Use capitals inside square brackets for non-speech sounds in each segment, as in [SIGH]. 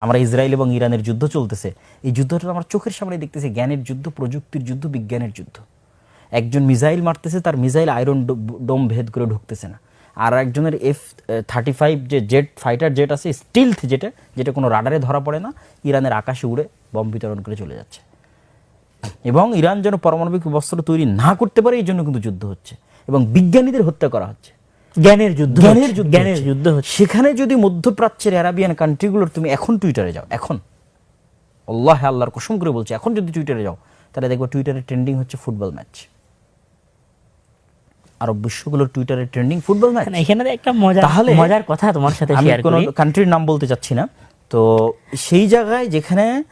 আমরা ইসরায়েল এবং ইরানের যুদ্ধ চলতেছে। এই যুদ্ধটা আমার চোখের সামনে দেখতেছি, জ্ঞানের যুদ্ধ, প্রযুক্তির যুদ্ধ, বিজ্ঞানের যুদ্ধ। একজন মিসাইল মারতেছে, তার মিসাইল আয়রন ডোম ভেদ করে ঢুকতেছে না। আর একজনের এফ থার্টি ফাইভ যে জেট, ফাইটার জেট আছে, স্টিলথ যেটা যেটা কোনো রাডারে ধরা পড়ে না, ইরানের আকাশে উড়ে বম বিতরণ করে চলে যাচ্ছে। এবং ইরান যেন পারমাণবিক বস্ত্র তৈরি না করতে পারে, এই জন্য কিন্তু যুদ্ধ হচ্ছে। এবং বিজ্ঞানীদের হত্যা করা হচ্ছে। জ্ঞানের যুদ্ধ জ্ঞানের যুদ্ধ জ্ঞানের যুদ্ধ হচ্ছে। সেখানে যদি মধ্যপ্রাচ্যের আরাবিয়ান কান্ট্রিগুলোর তুমি এখন টুইটারে যাও এখন। আল্লাহ আল্লাহর কসম করে বলছি এখন যদি টুইটারে যাও তাহলে দেখব টুইটারে ট্রেন্ডিং হচ্ছে ফুটবল ম্যাচ। আরব বিশ্বগুলোর টুইটারে ট্রেন্ডিং ফুটবল ম্যাচ। এখানে একটা মজার তাহলে- মজার কথা তোমার সাথে আমি কোনো কান্ট্রির নাম বলতে চাচ্ছি না। তো সেই জায়গায় যেখানে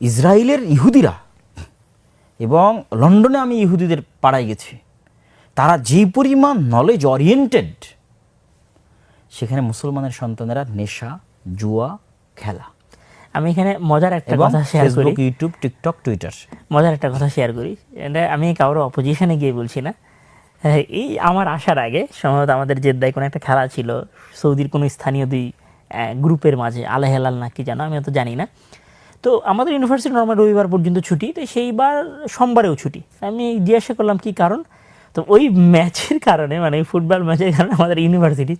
ইসরায়েলের ইহুদিরা এবং লন্ডনে আমি ইহুদিদের পাড়ায় গেছি। তারা যে পরিমাণ নলেজ ওরিয়েন্টেড সেখানে মুসলমানের সন্তানেরা নেশা জুয়া খেলা। আমি এখানে মজার একটা কথা শেয়ার করি। ইউটিউব টিকটক টুইটার মজার একটা কথা শেয়ার করি। এটা আমি কারোর অপোজিশনে গিয়ে বলছি না। হ্যাঁ, এই আমার আসার আগে সম্ভবত আমাদের জেদ্দায় কোনো একটা খেলা ছিল সৌদির কোনো স্থানীয় দুই গ্রুপের মাঝে আলে হেলাল না কি জানো আমি অত জানি না। তো আমাদের ইউনিভার্সিটি নর্মাল রবিবার পর্যন্ত ছুটি তো সেইবার সোমবারেও ছুটি। আমি জিজ্ঞাসা করলাম কি কারণ? তো ওই ম্যাচের কারণে মানে ফুটবল ম্যাচের কারণে আমাদের ইউনিভার্সিটি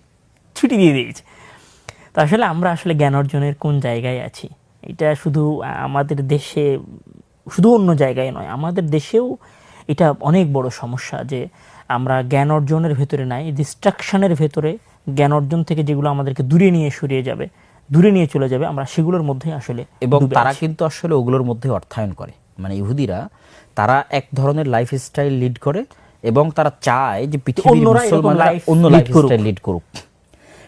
ছুটি দিয়ে দিয়েছে। তো আসলে আমরা আসলে জ্ঞান অর্জনের কোন জায়গায় আছি? এটা শুধু আমাদের দেশে শুধু অন্য জায়গায় নয় আমাদের দেশেও এটা অনেক বড় সমস্যা যে আমরা জ্ঞান অর্জনের ভেতরে নাই ডিস্ট্রাকশনের ভেতরে জ্ঞান অর্জন থেকে যেগুলো আমাদেরকে দূরে নিয়ে সরিয়ে যাবে দূরে নিয়ে চলে যাবে আমরা সেগুলোর মধ্যে আসলে এবং তারা। কিন্তু আসলে ওগুলোর মধ্যে অর্থায়ন করে। মানে ইহুদিরা তারা এক ধরনের লাইফস্টাইল লিড করে এবং তারা চায় যে পৃথিবীর মুসলমানরা অন্য। লিড করুক।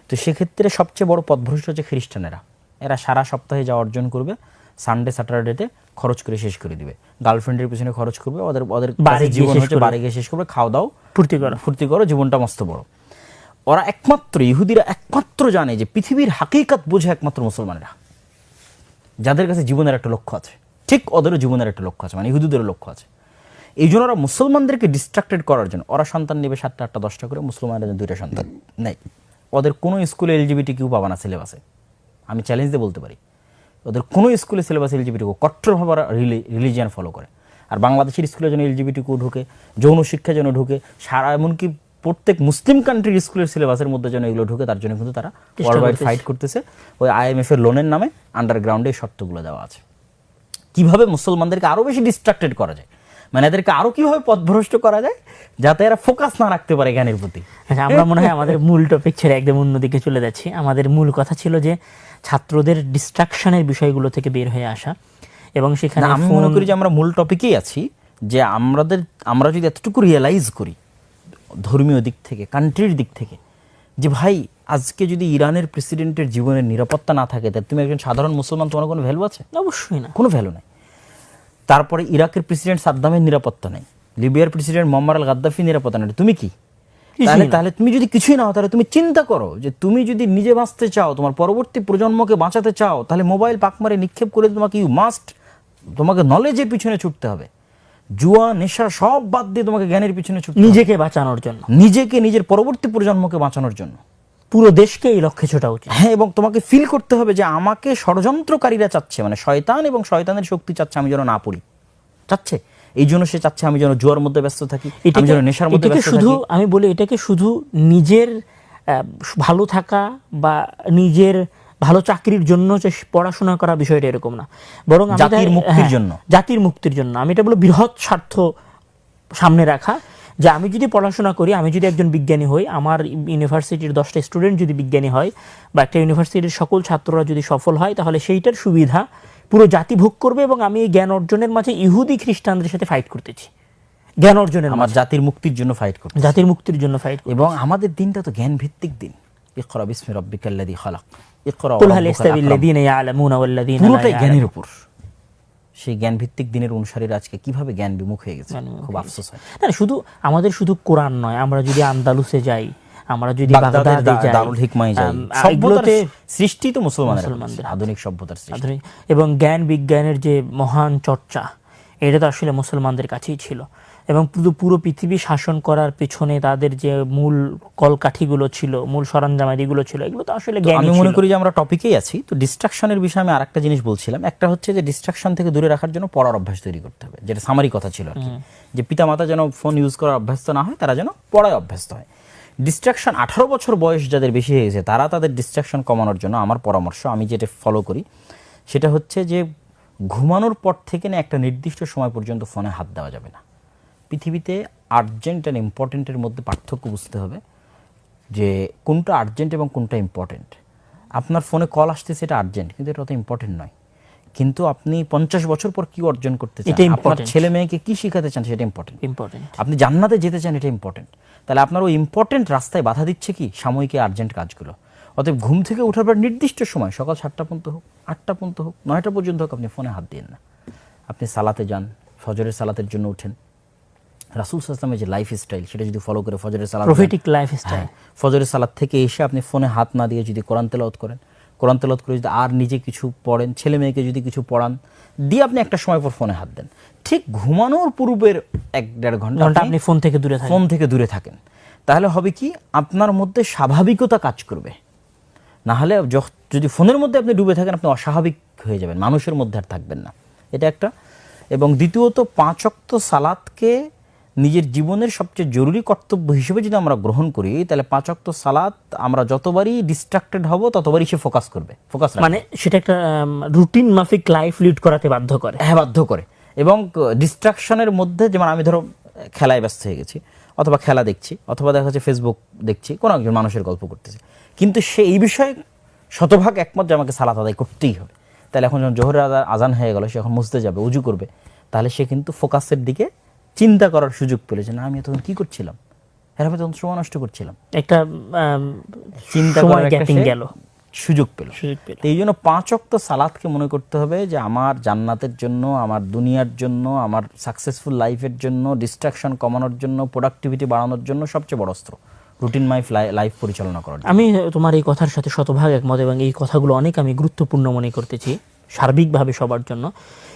তো সেক্ষেত্রে সবচেয়ে বড় পথভ্রষ্ট হচ্ছে খ্রিস্টানেরা। এরা সারা সপ্তাহে যা অর্জন করবে সানডে স্যাটারডেতে খরচ করে শেষ করে দিবে। গার্লফ্রেন্ডের পিছনে খরচ করবে ওদের ওদের বাড়ি জীবন হচ্ছে। বাড়ি গিয়ে শেষ করবে খাওয়া দাও ফুর্তি করো। ফুর্তি করো জীবনটা মস্ত বড়। ওরা একমাত্র ইহুদিরা একমাত্র জানে যে পৃথিবীর হাকিকাত বোঝে একমাত্র মুসলমানেরা। যাদের কাছে জীবনের একটা লক্ষ্য আছে। ঠিক ওদেরও জীবনের একটা লক্ষ্য আছে মানে ইহুদিদেরও লক্ষ্য আছে। এই জন্য ওরা মুসলমানদেরকে ডিস্ট্রাক্টেড করার জন্য ওরা সন্তান নেবে সাতটা আটটা দশটা করে মুসলমানদের জন্য দুইটা সন্তান নেই ওদের কোনো স্কুলে এলজিবিটি কেউ পাবা না সিলেবাসে আমি চ্যালেঞ্জ দিয়ে বলতে পারি ওদের কোনো স্কুলে সিলেবাসে এলজিবিটি কট্টরভাবে ওরা রিলিজিয়ান ফলো করে। আর বাংলাদেশের স্কুলে যেন এলজিবিটি কেউ ঢুকে যৌন শিক্ষা যেন ঢুকে সারা এমনকি প্রত্যেক মুসলিম কান্ট্রির স্কুলের সিলেবাসের মধ্যে যেন এগুলো ঢুকে তার জন্য কিন্তু তারা ওয়ার্ল্ড। ফাইট করতেছে। ওই আইএমএফ এর লোনের নামে আন্ডারগ্রাউন্ডে এই শর্তগুলো দেওয়া আছে। কীভাবে মুসলমানদেরকে আরও বেশি ডিস্ট্রাক্টেড করা যায়? মানে এদেরকে আরও কীভাবে পথভ্রষ্ট করা যায়? যাতে এরা ফোকাস না রাখতে পারে জ্ঞানের প্রতি। আচ্ছা আমরা মনে হয় আমাদের মূল টপিক ছেড়ে একদম অন্যদিকে চলে যাচ্ছি। আমাদের মূল কথা ছিল যে ছাত্রদের ডিস্ট্রাকশনের বিষয়গুলো থেকে বের হয়ে আসা এবং সেখানে আমি মনে করি যে আমরা মূল টপিকেই আছি যে আমাদের আমরা যদি এতটুকু রিয়েলাইজ করি ধর্মীয় দিক থেকে কান্ট্রির দিক থেকে যে ভাই আজকে যদি ইরানের প্রেসিডেন্টের জীবনের নিরাপত্তা না থাকে তাহলে তুমি একজন সাধারণ মুসলমান তোমার কোনো ভ্যালু আছে? অবশ্যই না। কোনো ভ্যালু নাই। তারপরে ইরাকের প্রেসিডেন্ট সাদ্দামের নিরাপত্তা নেই। লিবিয়ার প্রেসিডেন্ট মোহাম্মদ আল গাদ্দাফি নিরাপত্তা নেই। তুমি কি? তাহলে তাহলে তুমি যদি কিছুই না হও তাহলে তুমি চিন্তা করো যে তুমি যদি নিজে বাঁচতে চাও তোমার পরবর্তী প্রজন্মকে বাঁচাতে চাও তাহলে মোবাইল পাকমারে নিক্ষেপ করে তোমাকে ইউ মাস্ট তোমাকে নলেজের পিছনে ছুটতে হবে। জুয়া নেশা সব বাদ দিয়ে তোমাকে জ্ঞানের পিছনে ছুটতে নিজেকে বাঁচানোর জন্য। নিজেকে নিজের পরবর্তী প্রজন্মকে বাঁচানোর জন্য। পুরো দেশকে এই লক্ষ্যে ছোটা উচিত। হ্যাঁ এবং তোমাকে ফিল করতে হবে যে আমাকে ষড়যন্ত্রকারীরা চাচ্ছে মানে শয়তান এবং শয়তানের শক্তি চাচ্ছে আমি যেন না পড়ি। চাচ্ছে? এই জন্য সে চাচ্ছে আমি যেন জুয়ার মধ্যে ব্যস্ত থাকি আমি যেন নেশার মধ্যে ব্যস্ত শুধু আমি বলি এটাকে শুধু নিজের ভালো থাকা বা নিজের ভালো চাকরির জন্য যে পড়াশোনা করা বিষয়টা এরকম না। বরং জাতির মুক্তির হ্যাঁ, জন্য। জাতির মুক্তির জন্য। আমি এটা বলি বৃহৎ স্বার্থ সামনে রাখা। যে আমি যদি পড়াশোনা করি আমি যদি একজন বিজ্ঞানী হই আমার ইউনিভার্সিটির দশটা স্টুডেন্ট যদি বিজ্ঞানী হয় বা একটা ইউনিভার্সিটির সকল ছাত্ররা যদি সফল হয় তাহলে সেইটার সুবিধা পুরো জাতি ভোগ করবে এবং আমি এই জ্ঞান অর্জনের মাঝে ইহুদি খ্রিস্টানদের সাথে ফাইট করতেছি। জ্ঞান অর্জনের আমার জাতির মুক্তির জন্য ফাইট করতে জাতির মুক্তির জন্য ফাইট এবং আমাদের দিনটা তো জ্ঞান ভিত্তিক দিন। ইকরা বিসমি রাব্বিকাল্লাযী খালাক। ইকরা পুরোটাই জ্ঞানের উপর। সেই জ্ঞান ভিত্তিক দিনের অনুসারীরা আজকে কীভাবে জ্ঞান বিমুখ হয়ে গেছে? খুব আফসোস হয়। না শুধু আমাদের শুধু কোরআন নয় আমরা যদি আন্দালুসে যাই আমরা যদি বাগদাদে যাই দারুল হিকমায় যাই আম, সভ্যতার সৃষ্টি তো মুসলমানের মুসলমানদের আধুনিক সভ্যতার সৃষ্টি। এবং জ্ঞান বিজ্ঞানের যে মহান চর্চা এটা তো আসলে মুসলমানদের কাছেই ছিল। এবং পুরো পুরো পৃথিবী শাসন করার পেছনে তাদের যে মূল কলকাঠিগুলো ছিল মূল সরঞ্জামাদিগুলো ছিল এগুলো তো আসলে আমি মনে করি যে আমরা টপিকেই আছি। তো ডিস্ট্রাকশনের বিষয়ে আমি আরেকটা জিনিস বলছিলাম। একটা হচ্ছে যে ডিস্ট্রাকশন থেকে দূরে রাখার জন্য পড়ার অভ্যাস তৈরি করতে হবে যেটা সামারি কথা ছিল আর কি। যে পিতামাতা যেন ফোন ইউজ করার অভ্যস্ত না হয় তারা যেন পড়ায় অভ্যস্ত হয়। ডিস্ট্রাকশন আঠারো বছর বয়স যাদের বেশি হয়ে গেছে তারা তাদের ডিস্ট্রাকশন কমানোর জন্য আমার পরামর্শ আমি যেটা ফলো করি সেটা হচ্ছে যে ঘুমানোর পর থেকে না একটা নির্দিষ্ট সময় পর্যন্ত ফোনে হাত দেওয়া যাবে না। পৃথিবীতে আর্জেন্ট অ্যান্ড ইম্পর্টেন্টের মধ্যে পার্থক্য বুঝতে হবে যে কোনটা আর্জেন্ট এবং কোনটা ইম্পর্টেন্ট আপনার ফোনে কল আসতেছে এটা আর্জেন্ট কিন্তু এটা অত ইম্পর্টেন্ট নয়। কিন্তু আপনি পঞ্চাশ বছর পর কি অর্জন করতে চান? আপনার ছেলে মেয়েকে কি শিখাতে চান সেটা ইম্পর্টেন্ট ইম্পর্টেন্ট আপনি জান্নাতে যেতে চান এটা ইম্পর্টেন্ট তাহলে আপনার ওই ইম্পর্টেন্ট রাস্তায় বাধা দিচ্ছে কি? সাময়িক আর্জেন্ট কাজগুলো। অতএব ঘুম থেকে ওঠার পর নির্দিষ্ট সময় সকাল সাতটা পর্যন্ত হোক আটটা পর্যন্ত হোক নয়টা পর্যন্ত হোক আপনি ফোনে হাত দিন না। আপনি সালাতে যান ফজরের সালাতের জন্য উঠেন। রাসুল সাল্লামের যে লাইফ স্টাইল সেটা যদি ফলো করে ফজরের সালাত প্রফিটিক লাইফ স্টাইল ফজরের সালাত থেকে এসে আপনি ফোনে হাত না দিয়ে যদি কোরআন তেলাওয়াত করেন কোরআন তেলাওয়াত করে যদি আর নিজে কিছু পড়েন ছেলে মেয়েকে যদি কিছু পড়ান দিয়ে আপনি একটা সময় পর ফোনে হাত দেন। ঠিক ঘুমানোর পূর্বের এক দেড় ঘণ্টা আপনি ফোন থেকে দূরে থাকেন। ফোন থেকে দূরে থাকেন। তাহলে হবে কি আপনার মধ্যে স্বাভাবিকতা কাজ করবে। না হলে যদি ফোনের মধ্যে আপনি ডুবে থাকেন আপনি অস্বাভাবিক হয়ে যাবেন। মানুষের মধ্যে আর থাকবেন না। এটা একটা। এবং দ্বিতীয়ত পাঁচ অক্ত সালাদকে নিজের জীবনের সবচেয়ে জরুরি কর্তব্য হিসেবে যদি আমরা গ্রহণ করি তাহলে পাঁচ অক্ত সালাত আমরা যতবারই ডিস্ট্রাক্টেড হব ততবারই সে ফোকাস করবে। ফোকাস মানে সেটা একটা রুটিন মাফিক লাইফ লিড করাতে বাধ্য করে। হ্যাঁ বাধ্য করে। এবং ডিস্ট্রাকশনের মধ্যে যেমন আমি ধরো খেলায় ব্যস্ত হয়ে গেছি অথবা খেলা দেখছি অথবা দেখা যাচ্ছে ফেসবুক দেখছি কোনো একজন মানুষের গল্প করতেছে। কিন্তু সে এই বিষয়ে শতভাগ একমত যে আমাকে সালাত আদায় করতেই হবে। তাহলে এখন যখন জোহরের আজান হয়ে গেল সে এখন মুছতে যাবে উজু করবে তাহলে সে কিন্তু ফোকাসের দিকে চিন্তা করার সুযোগ পেলে যে না আমি এতক্ষণ কি করছিলাম? হ্যাঁ আমি তখন সময় নষ্ট করছিলাম। একটা চিন্তা করার গ্যাপিং গেল। সুযোগ পেল। এই জন্য পাঁচ অক্ত সালাদকে মনে করতে হবে যে আমার জান্নাতের জন্য আমার দুনিয়ার জন্য আমার সাকসেসফুল লাইফের জন্য ডিস্ট্রাকশন কমানোর জন্য প্রোডাক্টিভিটি বাড়ানোর জন্য সবচেয়ে বড় অস্ত্র। রুটিন মাইফ লাইফ পরিচালনা করার আমি তোমার এই কথার সাথে শতভাগ একমত এবং এই কথাগুলো অনেক আমি গুরুত্বপূর্ণ মনে করতেছি সার্বিকভাবে সবার জন্য।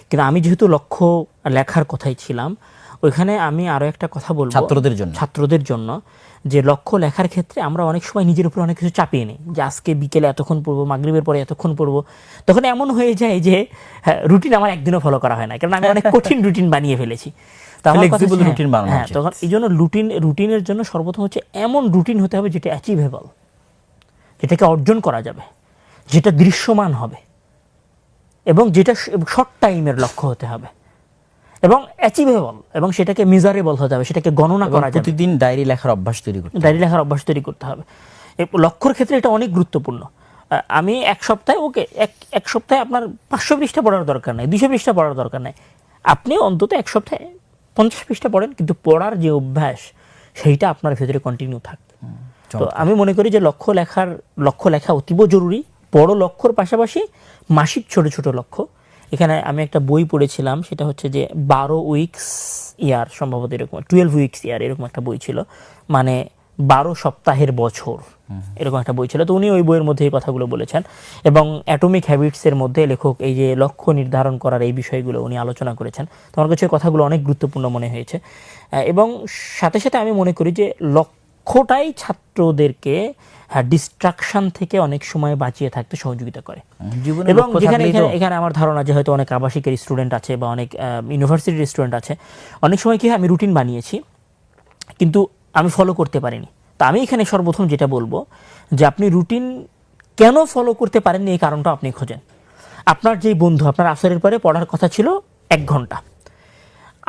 কিন্তু আমি যেহেতু লক্ষ্য লেখার কথাই ছিলাম ওইখানে আমি আরও একটা কথা বলব। ছাত্রদের জন্য। ছাত্রদের জন্য যে লক্ষ্য লেখার ক্ষেত্রে আমরা অনেক সময় নিজের উপর অনেক কিছু চাপিয়ে নিই। যে আজকে বিকেলে এতক্ষণ পড়ব মাগরিবের পরে এতক্ষণ পড়ব। তখন এমন হয়ে যায় যে রুটিন আমার একদিনও ফলো করা হয় না। কারণ আমি অনেক [LAUGHS] কঠিন রুটিন বানিয়ে ফেলেছি। হচ্ছে- routine বানানো হ্যাঁ তখন এই জন্য রুটিন রুটিনের জন্য সর্বপ্রথম হচ্ছে এমন রুটিন হতে হবে যেটা অ্যাচিভেবল যেটাকে অর্জন করা যাবে যেটা দৃশ্যমান হবে এবং যেটা শর্ট টাইমের লক্ষ্য হতে হবে। এবং অ্যাচিভেবল এবং সেটাকে মিজারেবল হতে হবে সেটাকে গণনা করা যাবে। প্রতিদিন ডায়েরি লেখার অভ্যাস তৈরি করতে ডায়েরি লেখার অভ্যাস তৈরি করতে হবে। লক্ষ্যর ক্ষেত্রে এটা অনেক গুরুত্বপূর্ণ। আমি এক সপ্তাহে ওকে এক এক সপ্তাহে আপনার পাঁচশো পৃষ্ঠা পড়ার দরকার নাই দুশো পৃষ্ঠা পড়ার দরকার নাই। আপনি অন্তত এক সপ্তাহে পঞ্চাশ পৃষ্ঠা পড়েন কিন্তু পড়ার যে অভ্যাস সেইটা আপনার ভেতরে কন্টিনিউ থাকবে। তো আমি মনে করি যে লক্ষ্য লেখার লক্ষ্য লেখা অতীব জরুরি। বড় লক্ষ্যর পাশাপাশি মাসিক ছোট ছোট লক্ষ্য। এখানে আমি একটা বই পড়েছিলাম সেটা হচ্ছে যে বারো উইকস ইয়ার সম্ভবত এরকম টুয়েলভ উইকস ইয়ার এরকম একটা বই ছিল। মানে বারো সপ্তাহের বছর এরকম একটা বই ছিল। তো উনি ওই বইয়ের মধ্যে এই কথাগুলো বলেছেন। এবং অ্যাটমিক হ্যাবিটসের মধ্যে লেখক এই যে লক্ষ্য নির্ধারণ করার এই বিষয়গুলো উনি আলোচনা করেছেন। তো আমার কাছে কথাগুলো অনেক গুরুত্বপূর্ণ মনে হয়েছে। এবং সাথে সাথে আমি মনে করি যে লক্ষ্যটাই ছাত্রদেরকে হ্যাঁ ডিস্ট্রাকশন থেকে অনেক সময় বাঁচিয়ে থাকতে সহযোগিতা করে। এবং যেখানে এখানে এখানে আমার ধারণা যে হয়তো অনেক আবাসিকের স্টুডেন্ট আছে বা অনেক ইউনিভার্সিটির স্টুডেন্ট আছে অনেক সময় কি হয় আমি রুটিন বানিয়েছি কিন্তু আমি ফলো করতে পারিনি। তা আমি এখানে সর্বপ্রথম যেটা বলব যে আপনি রুটিন কেন ফলো করতে পারেননি এই কারণটা আপনি খোঁজেন। আপনার যেই বন্ধু আপনার আসরের পরে পড়ার কথা ছিল এক ঘণ্টা।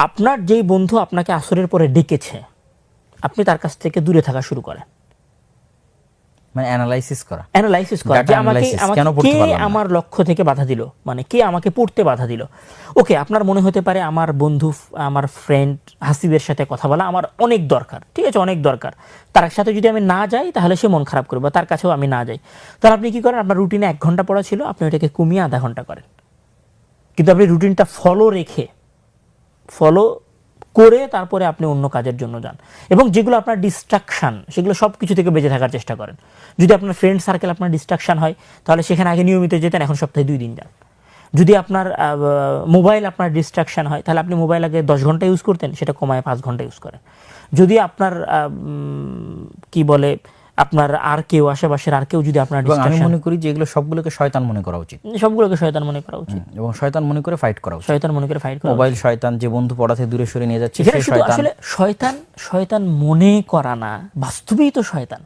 আপনার যেই বন্ধু আপনাকে আসরের পরে ডেকেছে আপনি তার কাছ থেকে দূরে থাকা শুরু করেন। মানে অ্যানালাইসিস করা। অ্যানালাইসিস করা। যে আমাকে কে আমার লক্ষ্য থেকে বাধা দিল? মানে কে আমাকে পড়তে বাধা দিল? ওকে আপনার মনে হতে পারে আমার বন্ধু আমার ফ্রেন্ড হাসিবের সাথে কথা বলা আমার অনেক দরকার। ঠিক আছে অনেক দরকার। তার সাথে যদি আমি না যাই তাহলে সে মন খারাপ করবে তার কাছেও আমি না যাই। তাহলে আপনি কি করেন? আপনার রুটিনে এক ঘণ্টা পড়া ছিল আপনি ওটাকে কমিয়ে আধা ঘণ্টা করেন। কিন্তু আপনি রুটিনটা ফলো রেখে ফলো করে তারপরে আপনি অন্য কাজের জন্য যান। এবং যেগুলো আপনার ডিস্ট্রাকশান সেগুলো সব কিছু থেকে বেঁচে থাকার চেষ্টা করেন। যদি আপনার ফ্রেন্ড সার্কেল আপনার ডিস্ট্রাকশান হয়, তাহলে সেখানে আগে নিয়মিত যেতেন, এখন সপ্তাহে দুই দিন যান। যদি আপনার মোবাইল আপনার ডিস্ট্রাকশান হয়, তাহলে আপনি মোবাইল আগে দশ ঘণ্টা ইউজ করতেন, সেটা কমায় পাঁচ ঘণ্টা ইউজ করেন। যদি আপনার কি বলে আপনার আর কেউ আশেপাশের আর কেউ যদি আপনার আমি মনে করি যে এগুলো সবগুলোকে শয়তান মনে করা উচিত। সবগুলোকে শয়তান মনে করা উচিত। এবং শয়তান মনে করে ফাইট করা উচিত। শয়তান মনে করে ফাইট করা মোবাইল শয়তান যে বন্ধু পড়াতে দূরে সরে নিয়ে যাচ্ছে সে শয়তান। আসলে শয়তান শয়তান মনে করা না বাস্তবেই তো শয়তান।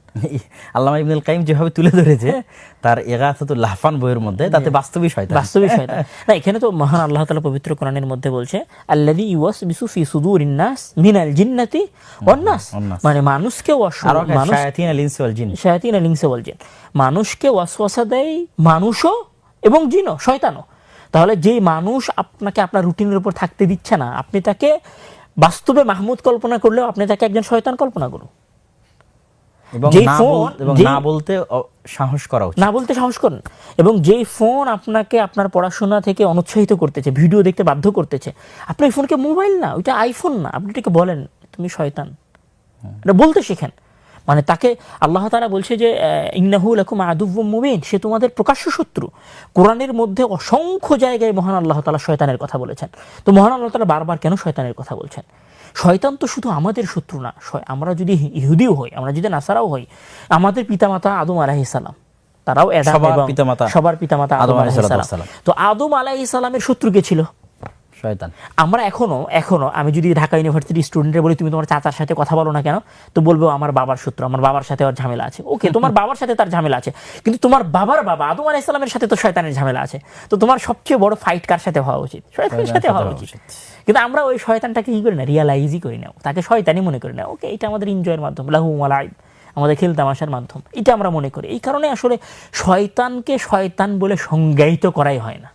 আল্লামা ইবনুল কাইম যেভাবে তুলে ধরেছে তার এগাথাতুল লাহফান বইয়ের মধ্যে তাতে বাস্তবিক শয়তান। বাস্তবিক শয়তান। না এখানে তো মহান আল্লাহ তাআলা পবিত্র কোরআনের মধ্যে বলছে আল্লাযী ইউওয়াসবিসু ফি সুদুরিন নাস মিনাল জিন্নাতি ওয়ান নাস। মানে মানুষকে ওয়াস- মানুষ শায়াতিন আল ইনসি ওয়াল জিন। শায়াতিন আল ইনসি ওয়াল জিন। মানুষকে ওয়াসওয়াসা দেয় মানুষও এবং জিনও শয়তানও। তাহলে যেই মানুষ আপনাকে আপনার রুটিনের উপর থাকতে দিচ্ছে না আপনি তাকে বাস্তবে মাহমুদ কল্পনা করলেও আপনি তাকে একজন শয়তান কল্পনা করুন। না বলতে সাহস করা না বলতে সাহস করেন। এবং যেই ফোন আপনাকে আপনার পড়াশোনা থেকে অনুৎসাহিত করতেছে ভিডিও দেখতে বাধ্য করতেছে আপনি ওই ফোনকে মোবাইল না ওইটা আইফোন না আপনি এটাকে বলেন তুমি শয়তান। এটা বলতে শেখেন। মানে তাকে আল্লাহ তাআলা বলছে যে আহ, ইন্নাহু লাকুম আদুব্বুম মুবিন সে তোমাদের প্রকাশ্য শত্রু। কোরআনের মধ্যে অসংখ্য জায়গায় মহান আল্লাহ তাআলা শয়তানের কথা বলেছেন। তো মহান আল্লাহ তাআলা বারবার কেন শয়তানের কথা বলছেন? শয়তান তো শুধু আমাদের শত্রু না আমরা যদি ইহুদিও হই আমরা যদি নাসারাও হই আমাদের পিতামাতা আদম আলাইহিস সালাম তারাও সবার পিতামাতা সবার পিতামাতা আদম সালাম। তো আদম আলাইহিস সালামের শত্রু কে ছিল? শয়তান। আমরা এখনও এখনও আমি যদি ঢাকা ইউনিভার্সিটির স্টুডেন্টের বলি তুমি তোমার চাচার সাথে কথা বলো না কেন? তো বলব আমার বাবার সূত্র আমার বাবার সাথে ওর ঝামেলা আছে। ওকে তোমার [LAUGHS] বাবার সাথে তার ঝামেলা আছে কিন্তু তোমার বাবার বাবা আদম আলাইহিস সালামের সাথে তো শয়তানের ঝামেলা আছে। তো তোমার সবচেয়ে বড় ফাইট কার সাথে হওয়া উচিত? শয়তানের সাথে হওয়া উচিত। কিন্তু আমরা ওই শয়তানটাকে কি করি না রিয়ালাইজই করি না। তাকে শয়তানই মনে করি না। ওকে এটা আমাদের এনজয়ের মাধ্যম। লাহু মালাই আমাদের খেল তামাশার মাধ্যম। এটা আমরা মনে করি। এই কারণে আসলে শয়তানকে শয়তান বলে সংজ্ঞায়িত করাই হয় না।